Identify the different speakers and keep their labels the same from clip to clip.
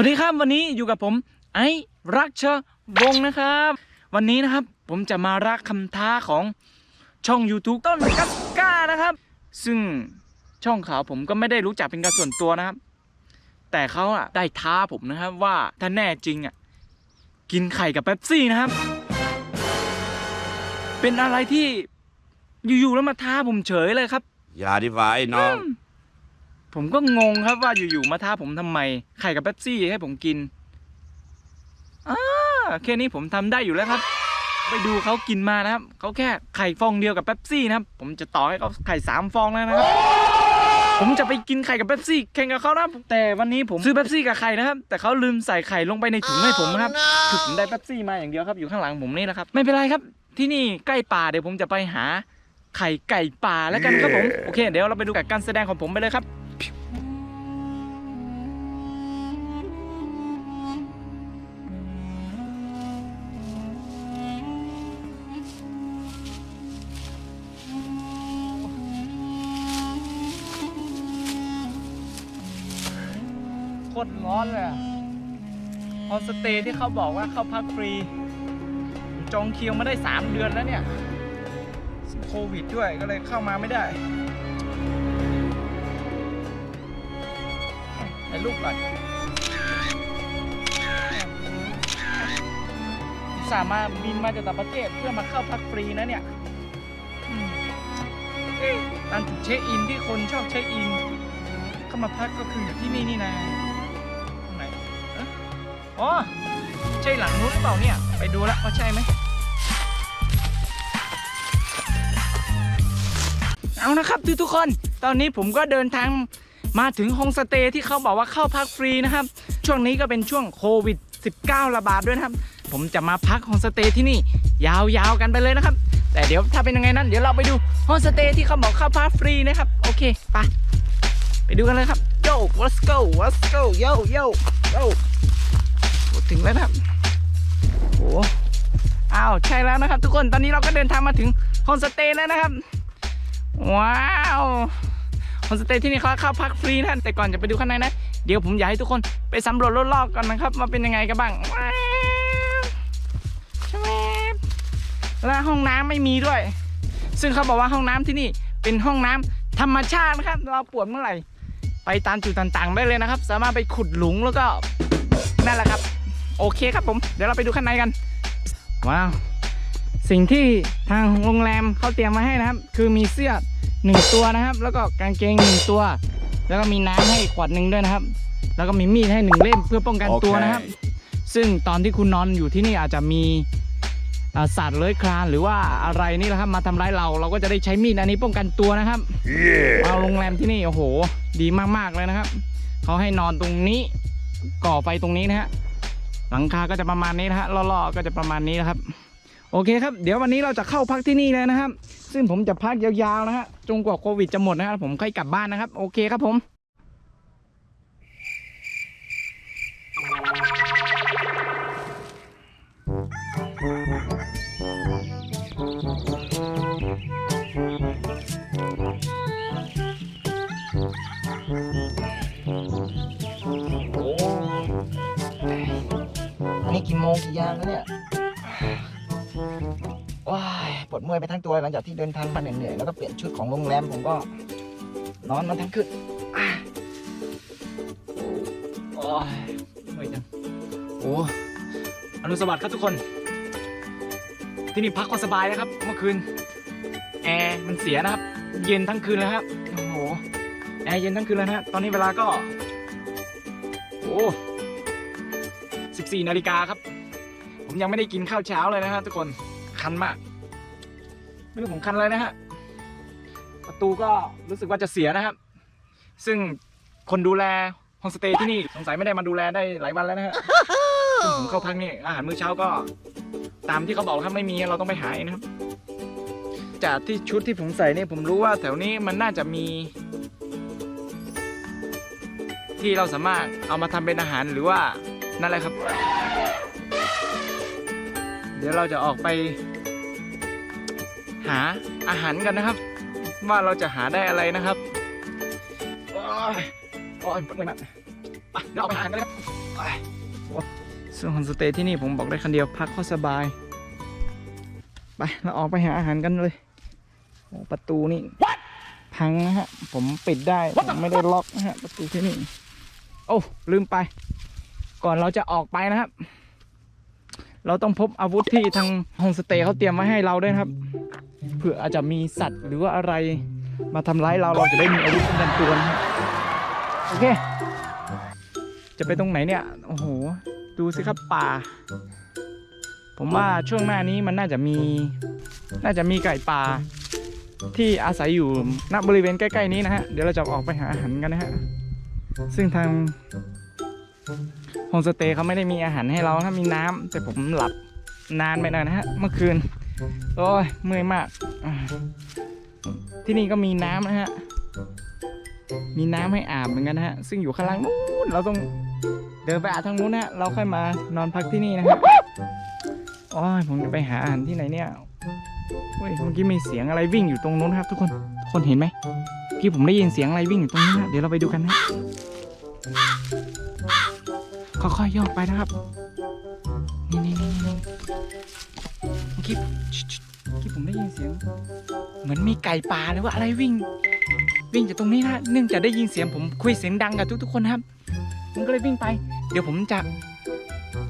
Speaker 1: วัสดีครับวันนี้อยู่กับผมไอ้รักเชอวงศ์นะครับ วันนี้นะครับผมจะมารักคำท้าของช่อง YouTube ต้นกัสกานะครับ ซึ่งช่องเขาผมก็ไม่ได้รู้จักเป็นการส่วนตัวนะครับ แต่เขาอะได้ท้าผมนะครับว่าถ้าแน่จริงอะกินไข่กับเป๊ปซี่นะครับ เป็นอะไรที่อยู่ๆแล้วมาท้าผมเฉยเลยครับ
Speaker 2: อย่าดีฝ่าไอ้น้อง
Speaker 1: ผมก็งงครับว่าอยู่ๆมาท้าผมทำไม ไข่กับเป๊ปซี่ให้ผมกินอ่าแค่นี้ผมทำได้อยู่แล้วครับ ไปดูเขากินมานะครับเขาแค่ไข่ฟองเดียวกับเป๊ปซี่นะครับ ผมจะต่อให้เขาไข่สามฟองแล้วนะครับ ผมจะไปกินไข่กับเป๊ปซี่แข่งกับเขานะครับแต่วันนี้ผมซื้อเป๊ปซี่กับไข่นะครับ แต่เขาลืมใส่ไข่ลงไปในถุงให้ผมนะครับคือผมได้เป๊ปซี่มาอย่างเดียวครับอยู่ข้างหลังผมนี่แหละครับ ไม่เป็นไรครับ ที่นี่ใกล้ป่าเดี๋ยวผมจะไปหาไข่ไก่ป่าแล้วกันครับผมโอเค เดี๋ยวเราไปดูกับการแสดงของผมไปเลยครับ โคตรร้อนเลยอะโฮมสเตย์ที่เขาบอกว่าเข้าพักฟรี จองคิวมาได้ 3 เดือนแล้วเนี่ยโควิดด้วยก็เลยเข้ามาไม่ได้ ถ่ายรูปก่อนอุตสาห์มาบินมาจากต่างประเทศเพื่อมาเข้าพักฟรีนะเนี่ยอืมเอ๊ะตามจุดเช็คอินที่คนชอบเช็คอิน เข้ามาพักก็คืออยู่ที่นี่นี่นะตรงไหนเอ๊ะอ๋อใช่หลังนู้นหรือเปล่าเนี่ย ไปดูแล้วว่าใช่ไหมเอานะครับทุกทุกๆคน ตอนนี้ผมก็เดินทาง มาถึงโฮมสเตย์ที่เขาบอกว่าเข้าพักฟรีนะครับ ช่วงนี้ก็เป็นช่วงโควิด 19 ระบาดด้วยนะครับ ผมจะมาพักโฮมสเตย์ที่นี่ ยาวๆกันไปเลยนะครับ แต่เดี๋ยวถ้าเป็นยังไงนั้น เดี๋ยวเราไปดูโฮมสเตย์ที่เขาบอกเข้าพักฟรีนะครับ โอเคไปไปดูกันเลยครับโย let's go let's go yo yo yo ถึงแล้วครับโอ้อ้าวใช่แล้วนะครับ ทุกคนตอนนี้เราก็เดินทางมาถึงโฮมสเตย์แล้วนะครับ ว้าว โฮมสเตย์ที่นี่เขาเข้าพักฟรีนะแต่ก่อนจะไปดูข้างในนะ เดี๋ยวผมอยากให้ทุกคนไปสำรวจรอบๆกันนะครับว่าเป็นยังไงกันบ้างชและห้องน้ำไม่มีด้วย ซึ่งเขาบอกว่าห้องน้ำที่นี่เป็นห้องน้ำธรรมชาตินะครับ เราปวดเมื่อไหร่ ไปตามจุดต่างๆได้เลยนะครับ สามารถไปขุดหลุมแล้วก็นั่นแหละครับ โอเคครับผม เดี๋ยวเราไปดูข้างในกัน ว้าว สิ่งที่ทางโรงแรมเขาเตรียมมาให้นะครับ คือมีเสื้อหนึ่งตัวนะครับ แล้วก็กางเกงหนึ่งตัว แล้วก็มีน้ำให้ขวดหนึ่งด้วยนะครับ แล้วก็มีมีดให้หนึ่งเล่มเพื่อป้องกันตัวนะครับ ซึ่งตอนที่คุณนอนอยู่ที่นี่อาจจะมีอ่าสัตว์เลื้อยคลานหรือว่าอะไรนี่แหละครับมาทำร้ายเราเราก็จะได้ใช้มีดอันนี้ป้องกันตัวนะครับเอาโรงแรมที่นี่โอ้โห ดีมากๆเลยนะครับเขาให้นอนตรงนี้ก่อไฟตรงนี้นะฮะหลังคาก็จะประมาณนี้นะฮะล่อๆก็จะประมาณนี้นะครับ โอเคครับ เดี๋ยววันนี้เราจะเข้าพักที่นี่เลยนะครับ ซึ่งผมจะพักยาวๆนะฮะจนกว่าโควิดจะหมดนะครับผมค่อยกลับบ้านนะครับ โอเคครับผมนนี้กี่โมงกี่ยามแล้วเนี่ย ว้ายปวดเมื่อยไปทั้งตัวหลังจากที่เดินทางมาเหนื่อยๆแล้วก็เปลี่ยนชุดของโรงแรมผมก็นอนมาทั้งคืนโอ้ยเมื่อยจังโอ้อนุสวัสดิ์ครับทุกคน ที่นี่พักก็สบายนะครับ เมื่อคืน แอร์มันเสียนะครับ เย็นทั้งคืนเลยครับโอ้โหแอร์เย็นทั้งคืนเลยนะฮะตอนนี้เวลาก็ โอ้สิบสี่นาฬิกาครับ ผมยังไม่ได้กินข้าวเช้าเลยนะฮะทุกคนคันมากไม่รู้ผมคันอะไรนะฮะประตูก็รู้สึกว่าจะเสียนะครับ ซึ่งคนดูแลโฮมสเตย์ที่นี่สงสัยไม่ได้มาดูแลได้หลายวันแล้วนะฮะซึ่งผมเข้าพักนี่อาหารมื้อเช้าก็ ตามที่เขาบอกครับไม่มีเราต้องไปหาเองนะครับ จากที่ชุดที่ผมใส่เนี่ยผมรู้ว่าแถวนี้มันน่าจะมี ที่เราสามารถเอามาทำเป็นอาหารหรือว่านั่นแหละครับ เดี๋ยวเราจะออกไปหาอาหารกันนะครับ ว่าเราจะหาได้อะไรนะครับโอ้ยโอ้ยปวดเลยมากไปเดี๋ยวออกไปหากันเลยครับไปส่วนของสเตย์ที่นี่ผมบอกได้คันเดียวพักก็สบาย ไปเราออกไปหาอาหารกันเลยโอ้ประตูนี่พังนะฮะ ผมปิดได้ผมไม่ได้ล็อกนะฮะประตูที่นี่ โอ้ลืมไป ก่อนเราจะออกไปนะครับ เราต้องพบอาวุธที่ทางโฮมสเตย์เขาเตรียมไว้ให้เราด้วยครับเผื่ออาจจะมีสัตว์หรือว่าอะไรมาทำร้ายเราเราจะได้มีอาวุธป้องกันตัวนะฮะโอเค จะไปตรงไหนเนี่ยโอ้โหดูสิครับป่า ผมว่าช่วงหน้านี้มันน่าจะมี น่าจะมีไก่ป่า ที่อาศัยอยู่ณบริเวณใกล้ ๆ นี้นะฮะ เดี๋ยวเราจะออกไปหาอาหารกันนะฮะ ซึ่งทาง โฮมสเตย์เขาไม่ได้มีอาหารให้เราถ้ามีน้ำแต่ผมหลับนานไปหน่อยนะฮะเมื่อคืน โอ้ยเมื่อยมาก ที่นี่ก็มีน้ำนะฮะ มีน้ำให้อาบเหมือนกันนะฮะ ซึ่งอยู่ข้างล่างนู้นเราต้องเดินไปอาบทางนู้นนะฮะเราค่อยมานอนพักที่นี่นะฮะโอ้ยผมจะไปหาอาหารที่ไหนเนี่ยเฮ้ยเมื่อกี้มีเสียงอะไรวิ่งอยู่ตรงนู้นครับ ทุกคนทุกคนเห็นไหมเมื่อกี้ผมได้ยินเสียงอะไรวิ่งอยู่ตรงนู้นนะเดี๋ยวเราไปดูกันนะ ค่อยๆย่องไปนะครับ นี่นี่นี่นี่เมื่อกี้เมื่อกี้ผมได้ยินเสียง เหมือนมีไก่ป่าหรือว่าอะไรวิ่ง วิ่งจากตรงนี้นะเนื่องจากได้ยินเสียงผมคุยเสียงดังกับทุกๆคนนะครับ ผมก็เลยวิ่งไป เดี๋ยวผมจะ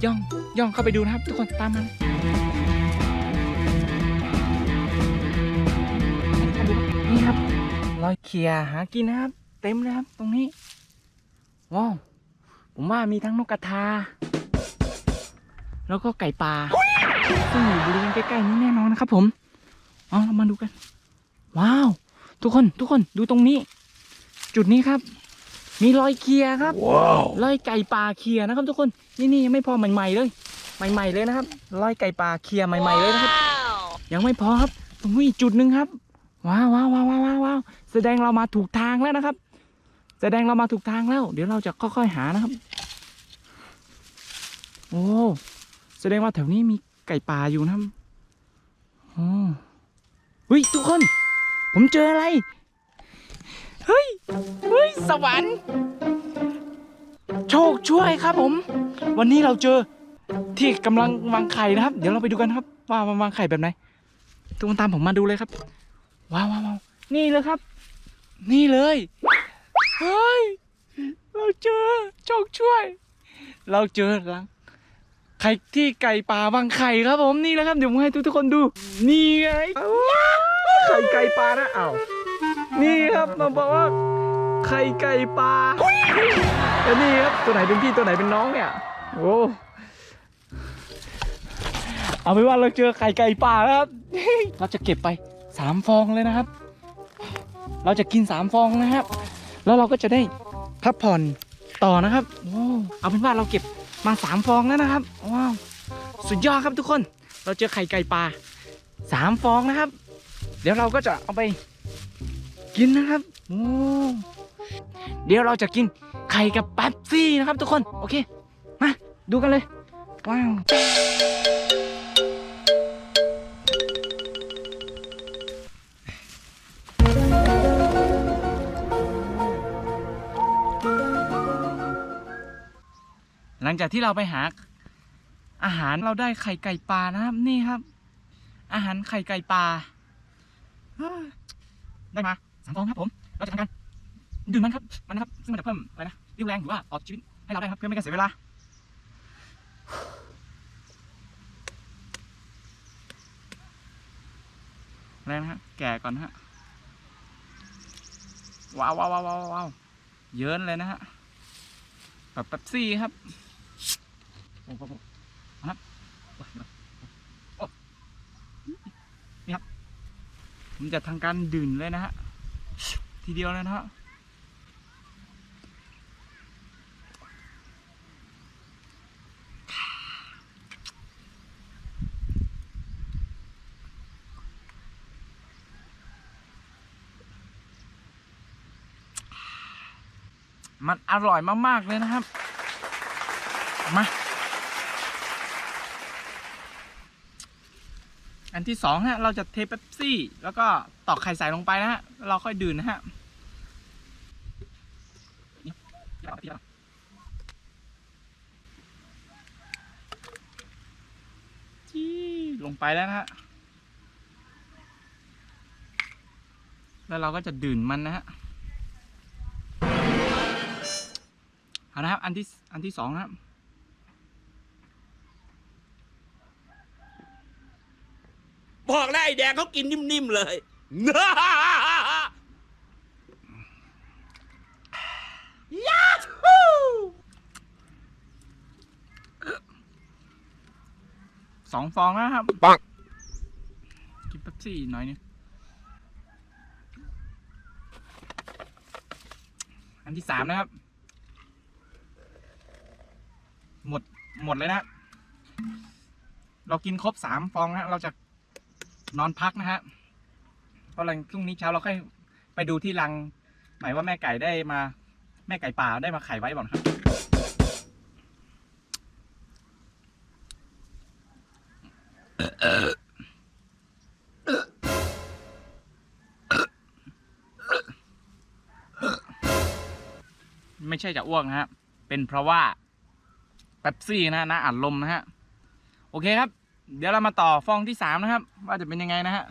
Speaker 1: ย่องย่องเข้าไปดูนะครับ ทุกคนตามมานี่ครับรอยเขียหากินนะครับ เต็มเลยครับตรงนี้ ว้าว ผมว่ามีทั้งนกกระทา แล้วก็ไก่ป่าซึ่งอยู่บริเวณใกล้ๆนี้แน่นอนนะครับผมเอาเรามาดูกัน ว้าว ทุกคนทุกคนดูตรงนี้ จุดนี้ครับ มีรอยเคียครับ
Speaker 2: Wow.
Speaker 1: รอยไก่ป่าเคียนะครับ ทุกคนนี่นี่ยังไม่พอใหม่ ๆ เลย ใหม่ ๆ เลยนะครับ รอยไก่ป่าเคียใหม่ ๆ เลยนะครับ ยังไม่พอครับตรงนี้อีกจุดหนึ่งครับว้าวว้าวว้าวว้าวว้าวว้าวแสดงเรามาถูกทางแล้วนะครับ แสดงเรามาถูกทางแล้ว เดี๋ยวเราจะค่อยๆหานะครับ โอ้แสดงว่าแถวนี้มีไก่ป่าอยู่นะครับโอ้เฮ้ยทุกคน ผมเจออะไร เฮ้ย เฮ้ย สวรรค์ โชคช่วยครับผม วันนี้เราเจอที่กำลังวางไข่นะครับ เดี๋ยวเราไปดูกันครับ ว่ามันวางไข่แบบไหนทุกคนตามผมมาดูเลยครับ ว้าวว้าวนี่เลยครับ นี่เลย เฮ้ย เราเจอโชคช่วย เราเจอรังไข่ที่ไก่ป่าวางไข่ครับผมนี่แหละครับเดี๋ยวผมให้ทุกทุกๆคนดู นี่ไงว้าวไข่ไก่ปลานะอ้าวนี่ครับมาบอกว่าไข่ไก่ปลาแล้วนี่ครับตัวไหนเป็นพี่ตัวไหนเป็นน้องเนี่ยโอ้เอาเป็นว่าเราเจอไข่ไก่ป่าแล้วครับเราจะเก็บไปสามฟองเลยนะครับ เราจะกินสามฟองนะครับ แล้วเราก็จะได้พักผ่อนต่อนะครับเอาเป็นว่าเราเก็บมาสามฟองแล้วนะครับว้าวสุดยอดครับทุกคน เราเจอไข่ไก่ปลาสามฟองนะครับ เดี๋ยวเราก็จะเอาไปกินนะครับโอ้เดี๋ยวเราจะกินไข่กับแป๊บซี่นะครับทุกคน โอเค มา ดูกันเลย ว้าว จากที่เราไปหา อาหารเราได้ไข่ไก่ปลานะครับ นี่ครับ อาหารไข่ไก่ปลาได้มาสามฟองครับผม เราจะทำการดื่มมันครับ มันนะครับ ซึ่งมันจะเพิ่มอะไรนะรี่ยวแรงหรือว่าออกชีวิตให้เราได้ครับเพื่อไม่ให้เสียเวลาอะไรนะฮะ แก่ก่อนฮะ ว้าวว้าวว้าวว้าววาวเยินเลยนะฮะ แบบเป๊ปซี่ครับ ครับโอ้ยโอ้นี่ครับ ผมจะทางการดื่มเลยนะฮะ ทีเดียวเลยนะฮะมันอร่อยมาก ๆ เลยนะครับ มา อันที่สองฮะ เราจะเทเป๊ปซี่ แล้วก็ตอกไข่ใส่ลงไปนะฮะ เราค่อยดื่มนะฮะจี้ลงไปแล้วนะฮะ แล้วเราก็จะดื่มมันนะฮะเอานะครับอันที่อันที่สองนะครับ
Speaker 2: บอกแล้วไอ้แดงเขากินนิ่มๆเลย ยาฮู
Speaker 1: สองฟองนะครับ
Speaker 2: ปัง
Speaker 1: กินเป๊ปซี่หน่อยนึงอันที่สามนะครับ หมดหมดเลยนะ เรากินครบสามฟองนะเราจะ นอนพักนะฮะเพราะหลังพรุ่งนี้เช้าเราค่อยไปดูที่รัง หมายว่าแม่ไก่ได้มา แม่ไก่ป่าได้มาไข่ไว้บ่อนครับ ไม่ใช่จะอ้วกนะฮะ เป็นเพราะว่าเป๊ปซี่นะนะอัดลมนะฮะ โอเคครับ เดี๋ยวเรามาต่อฟองที่สามนะครับ ว่าจะเป็นยังไงนะฮะ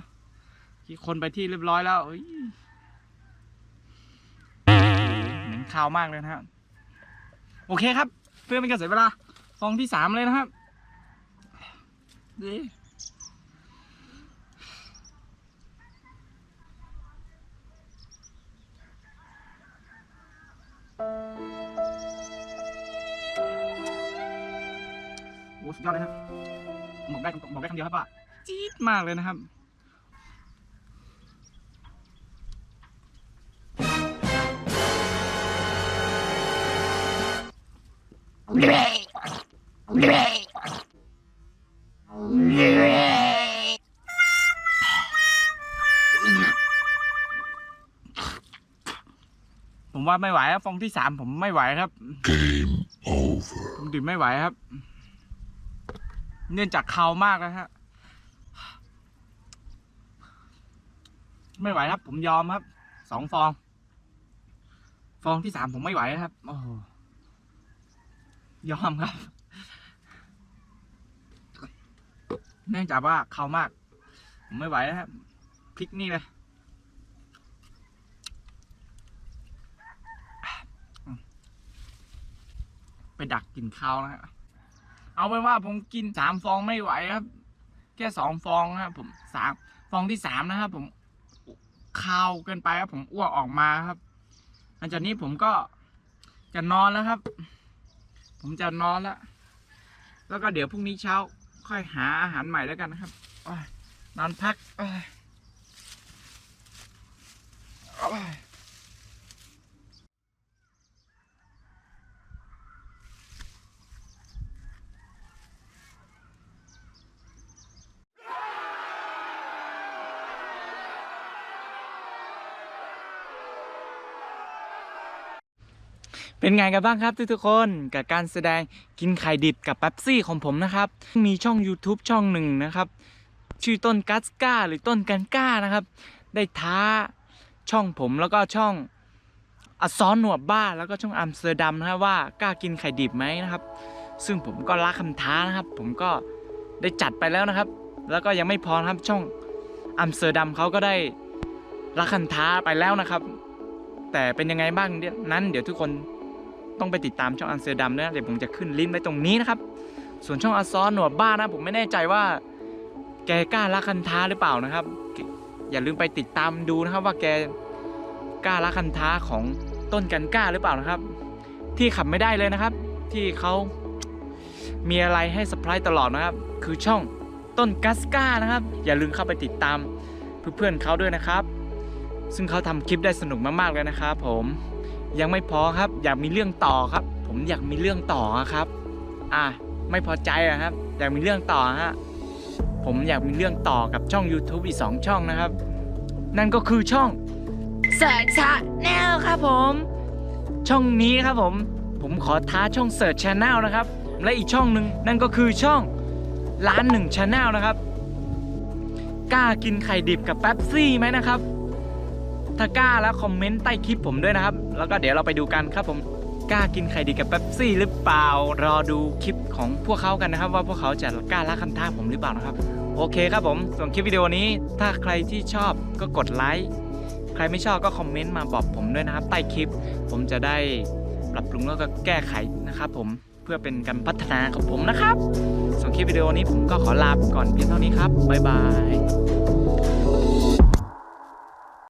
Speaker 1: ที่คนไปที่เรียบร้อยแล้วเหม็นคาวมากเลยนะฮะโอเคครับ เพื่อไม่ให้การเสียเวลา ฟองที่สามเลยนะครับดีโอ้สุดยอดเลยครับ บอกได้บอกได้คำเดียวครับว่าจี๊ดมากเลยนะครับผมว่าไม่ไหวครับฟองที่สามผมไม่ไหวครับ
Speaker 3: Game over.
Speaker 1: ผมดื่มไม่ไหวครับ เนื่องจากคามากแล้วฮะ ไม่ไหวครับ ผมยอมครับ สองฟอง ฟองที่สามผมไม่ไหวครับ โอ้โหยอมครับ เนื่องจากว่าคามาก ผมไม่ไหวแล้วครับพริกนี่เลยไปดักกินข้าวนะฮะ เอาเป็นว่าผมกินสามฟองไม่ไหวครับ แค่สองฟองนะครับผมสามฟองที่สามนะครับผมข้าวเกินไปครับผมอ้วกออกมาครับหลังจากนี้ผมก็จะนอนแล้วครับ ผมจะนอนแล้วแล้วก็เดี๋ยวพรุ่งนี้เช้า ค่อยหาอาหารใหม่แล้วกันนะครับอนอนพักโอ้ยโอ้ย เป็นไงกันบ้างครับทุกๆคนกับการแสดงกินไข่ดิบกับแป๊บซี่ของผมนะครับ มีช่อง YouTube ช่องหนึ่งนะครับ ชื่อต้นกัสก้าหรือต้นกันก้านะครับ ได้ท้าช่องผมแล้วก็ช่องอซอนหนวดบ้าแล้วก็ช่องอัมสเตอร์ดัมนะครับว่ากล้ากินไข่ดิบไหมนะครับ ซึ่งผมก็รักคำท้านะครับ ผมก็ได้จัดไปแล้วนะครับ แล้วก็ยังไม่พอครับช่องอัมสเตอร์ดัมเขาก็ได้รักคำท้าไปแล้วนะครับ แต่เป็นยังไงบ้างนั้นเดี๋ยวทุกคน ต้องไปติดตามช่องอันเซอร์ดัมด้วยนะเดี๋ยวผมจะขึ้นลิงก์ไว้ตรงนี้นะครับส่วนช่องอซอนหนวดบ้านะ ผมไม่แน่ใจว่า แกกล้าละคันท้าหรือเปล่านะครับ อย่าลืมไปติดตามดูนะครับ ว่าแกกล้าละคันท้าของต้นกันกล้าหรือเปล่านะครับ ที่ขับไม่ได้เลยนะครับ ที่เขามีอะไรให้สปายตลอดนะครับ คือช่องต้นกัสก้านะครับ อย่าลืมเข้าไปติดตามเพื่อนๆเขาด้วยนะครับ ซึ่งเขาทำคลิปได้สนุกมากๆเลยนะครับผม ยังไม่พอครับ อยากมีเรื่องต่อครับ ผมอยากมีเรื่องต่อครับ อะไม่พอใจอะครับ อยากมีเรื่องต่อฮะผมอยากมีเรื่องต่อกับช่อง YouTube อีก 2 ช่องนะครับ นั่นก็คือช่องเสิร์ชชาแนลครับผม ช่องนี้ครับผม ผมขอท้าช่องเสิร์ชชาแนลนะครับ และอีกช่องหนึ่งนั่นก็คือช่องล้านหนึ่งชาแนลนะครับ กล้ากินไข่ดิบกับแป๊บซี่ไหมนะครับ ถ้ากล้าแล้วคอมเมนต์ใต้คลิปผมด้วยนะครับ แล้วก็เดี๋ยวเราไปดูกันครับผมกล้ากินไข่ดิบกับเป๊ปซี่หรือเปล่า รอดูคลิปของพวกเขากันนะครับ ว่าพวกเขาจะกล้าละคำท้าผมหรือเปล่านะครับ โอเคครับผมส่วนคลิปวิดีโอนี้ ถ้าใครที่ชอบก็กดไลค์ใครไม่ชอบก็คอมเมนต์มาบอกผมด้วยนะครับ ใต้คลิป ผมจะได้ปรับปรุงแล้วก็แก้ไขนะครับผมเพื่อเป็นการพัฒนาของผมนะครับส่วนคลิปวิดีโอนี้ผมก็ขอลาไปก่อนเพียงเท่านี้ครับบ๊ายบาย